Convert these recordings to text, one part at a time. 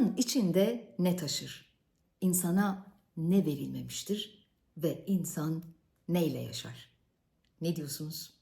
İnsan içinde ne taşır? İnsana ne verilmemiştir? Ve insan neyle yaşar? Ne diyorsunuz?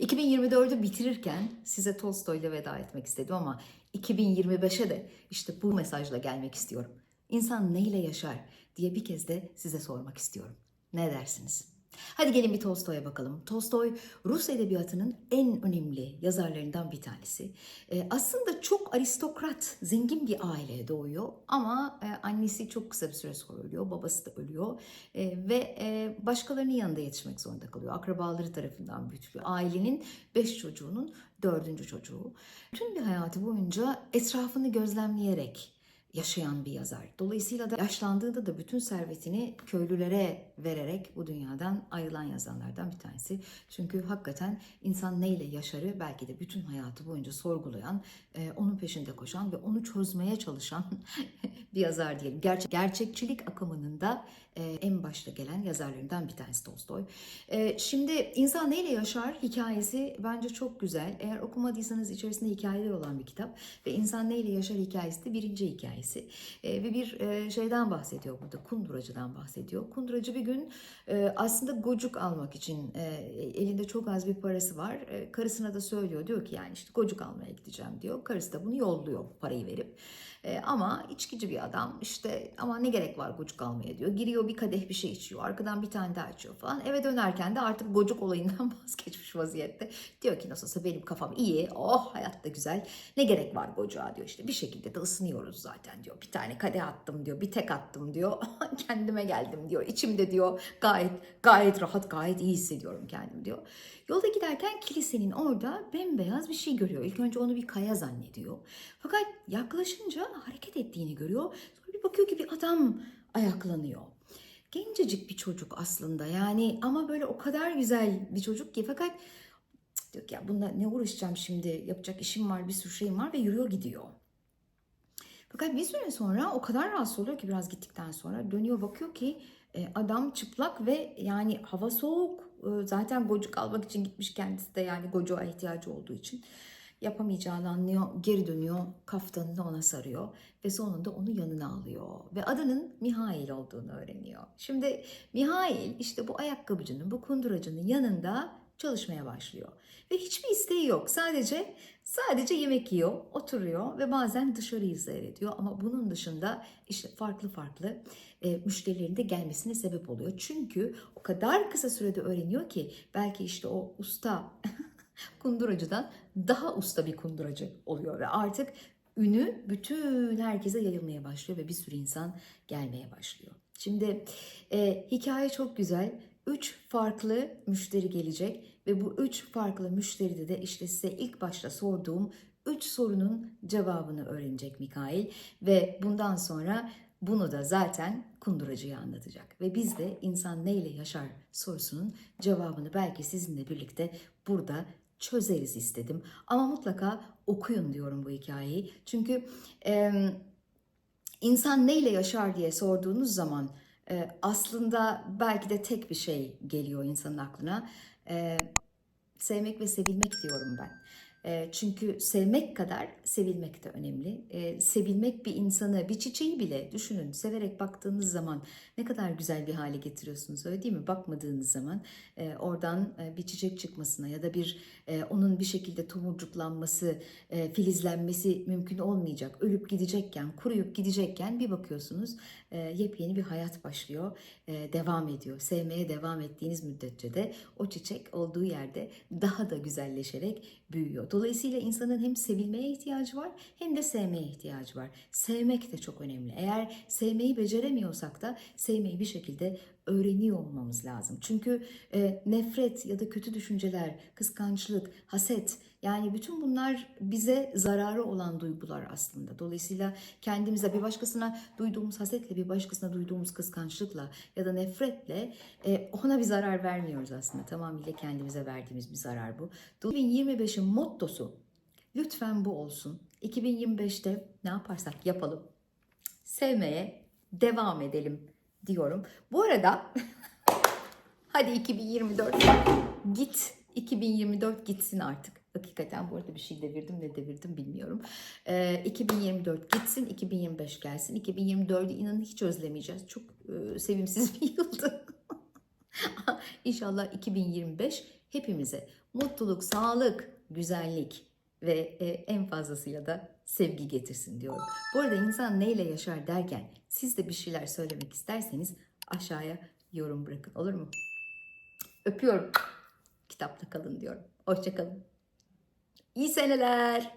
2024'ü bitirirken size Tolstoy ile veda etmek istedim ama 2025'e de işte bu mesajla gelmek istiyorum. İnsan neyle yaşar diye bir kez de size sormak istiyorum. Ne dersiniz? Hadi gelin bir Tolstoy'a bakalım. Tolstoy Rus edebiyatının en önemli yazarlarından bir tanesi. Ee, aslında çok aristokrat, zengin bir aileye doğuyor ama e, annesi çok kısa bir süre sonra ölüyor, babası da ölüyor E, ve e, başkalarının yanında yetişmek zorunda kalıyor. Akrabaları tarafından büyütülüyor. Ailenin beş çocuğunun dördüncü çocuğu. Tüm bir hayatı boyunca etrafını gözlemleyerek yaşayan bir yazar. Dolayısıyla da yaşlandığında da bütün servetini köylülere vererek bu dünyadan ayrılan yazarlardan bir tanesi. Çünkü hakikaten insan neyle yaşarı belki de bütün hayatı boyunca sorgulayan, e, onun peşinde koşan ve onu çözmeye çalışan bir yazar diyelim. Gerçek, gerçekçilik akımının da e, en başta gelen yazarlarından bir tanesi Tolstoy. E, şimdi insan neyle yaşar hikayesi bence çok güzel. Eğer okumadıysanız içerisinde hikayeler olan bir kitap ve insan neyle yaşar hikayesi de birinci hikayesi. E, ve bir e, şeyden bahsediyor burada, kunduracıdan bahsediyor. Kunduracı bir gün e, aslında gocuk almak için e, elinde çok az bir parası var. E, karısına da söylüyor, diyor ki yani işte gocuk almaya gideceğim diyor. Karısı da bunu yolluyor parayı verip. E, ama içkici bir adam işte ama ne gerek var gocuk almaya diyor. Giriyor bir kadeh bir şey içiyor. Arkadan bir tane daha içiyor falan. Eve dönerken de artık gocuk olayından vazgeçmiş vaziyette. Diyor ki nasıl olsa benim kafam iyi. Oh hayat da güzel. Ne gerek var gocuğa diyor işte. Bir şekilde de ısınıyoruz zaten diyor. Bir tane kadeh attım diyor. Bir tek attım diyor. Kendime geldim diyor. İçimde diyor gayet gayet rahat gayet iyi hissediyorum kendim diyor. Yolda giderken kilisenin orada bembeyaz bir şey görüyor. İlk önce onu bir kaya zannediyor. Fakat yaklaşınca hareket ettiğini görüyor. Sonra bir bakıyor ki bir adam ayaklanıyor. Gencecik bir çocuk aslında yani ama böyle o kadar güzel bir çocuk ki fakat diyor ki ya bununla ne uğraşacağım şimdi yapacak işim var bir sürü şeyim var ve yürüyor gidiyor. Fakat bir süre sonra o kadar rahatsız oluyor ki biraz gittikten sonra dönüyor bakıyor ki e, adam çıplak ve yani hava soğuk. E, Zaten gocuk almak için gitmiş kendisi de yani gocuğa ihtiyacı olduğu için yapamayacağını anlıyor. Geri dönüyor, kaftanını ona sarıyor ve sonunda onu yanına alıyor. Ve adının Mihail olduğunu öğreniyor. Şimdi Mihail işte bu ayakkabıcının, bu kunduracının yanında çalışmaya başlıyor. Ve hiçbir isteği yok. Sadece sadece yemek yiyor, oturuyor ve bazen dışarıyı seyrediyor. Ama bunun dışında işte farklı farklı e, müşterilerin de gelmesine sebep oluyor. Çünkü o kadar kısa sürede öğreniyor ki belki işte o usta kunduracıdan daha usta bir kunduracı oluyor ve artık ünü bütün herkese yayılmaya başlıyor ve bir sürü insan gelmeye başlıyor. Şimdi e, hikaye çok güzel. Üç farklı müşteri gelecek ve bu üç farklı müşteride de işte size ilk başta sorduğum üç sorunun cevabını öğrenecek Mikail ve bundan sonra bunu da zaten kunduracıya anlatacak. Ve biz de insan neyle yaşar sorusunun cevabını belki sizinle birlikte burada çözeriz istedim. Ama mutlaka okuyun diyorum bu hikayeyi. Çünkü e, insan neyle yaşar diye sorduğunuz zaman e, aslında belki de tek bir şey geliyor insanın aklına. E, sevmek ve sevilmek diyorum ben. E, çünkü sevmek kadar sevilmek de önemli. E, sevilmek bir insanı, bir çiçeği bile düşünün. Severek baktığınız zaman ne kadar güzel bir hale getiriyorsunuz öyle değil mi? Bakmadığınız zaman e, oradan e, bir çiçek çıkmasına ya da bir e, onun bir şekilde tomurcuklanması, filizlenmesi mümkün olmayacak. Ölüp gidecekken, kuruyup gidecekken bir bakıyorsunuz yepyeni bir hayat başlıyor, devam ediyor. Sevmeye devam ettiğiniz müddetçe de o çiçek olduğu yerde daha da güzelleşerek büyüyor. Dolayısıyla insanın hem sevilmeye ihtiyacı var hem de sevmeye ihtiyacı var. Sevmek de çok önemli. Eğer sevmeyi beceremiyorsak da sevmeyi bir şekilde öğreniyor olmamız lazım. Çünkü e, nefret ya da kötü düşünceler, kıskançlık, haset yani bütün bunlar bize zararı olan duygular aslında. Dolayısıyla kendimize bir başkasına duyduğumuz hasetle bir başkasına duyduğumuz kıskançlıkla ya da nefretle e, ona bir zarar vermiyoruz aslında. Tamamıyla kendimize verdiğimiz bir zarar bu. 2025'in mottosu lütfen bu olsun. 2025'te ne yaparsak yapalım sevmeye devam edelim diyorum. Bu arada hadi 2024 git 2024 gitsin artık. Hakikaten bu arada bir şey devirdim ne devirdim bilmiyorum. Ee, 2024 gitsin, 2025 gelsin. 2024'ü inanın hiç özlemeyeceğiz. Çok e, sevimsiz bir yıldı. İnşallah 2025 hepimize mutluluk, sağlık, güzellik ve e, en fazlasıyla da sevgi getirsin diyorum. Bu arada insan neyle yaşar derken siz de bir şeyler söylemek isterseniz aşağıya yorum bırakın olur mu? Öpüyorum. Kitapta kalın diyorum. Hoşçakalın. İyi seneler.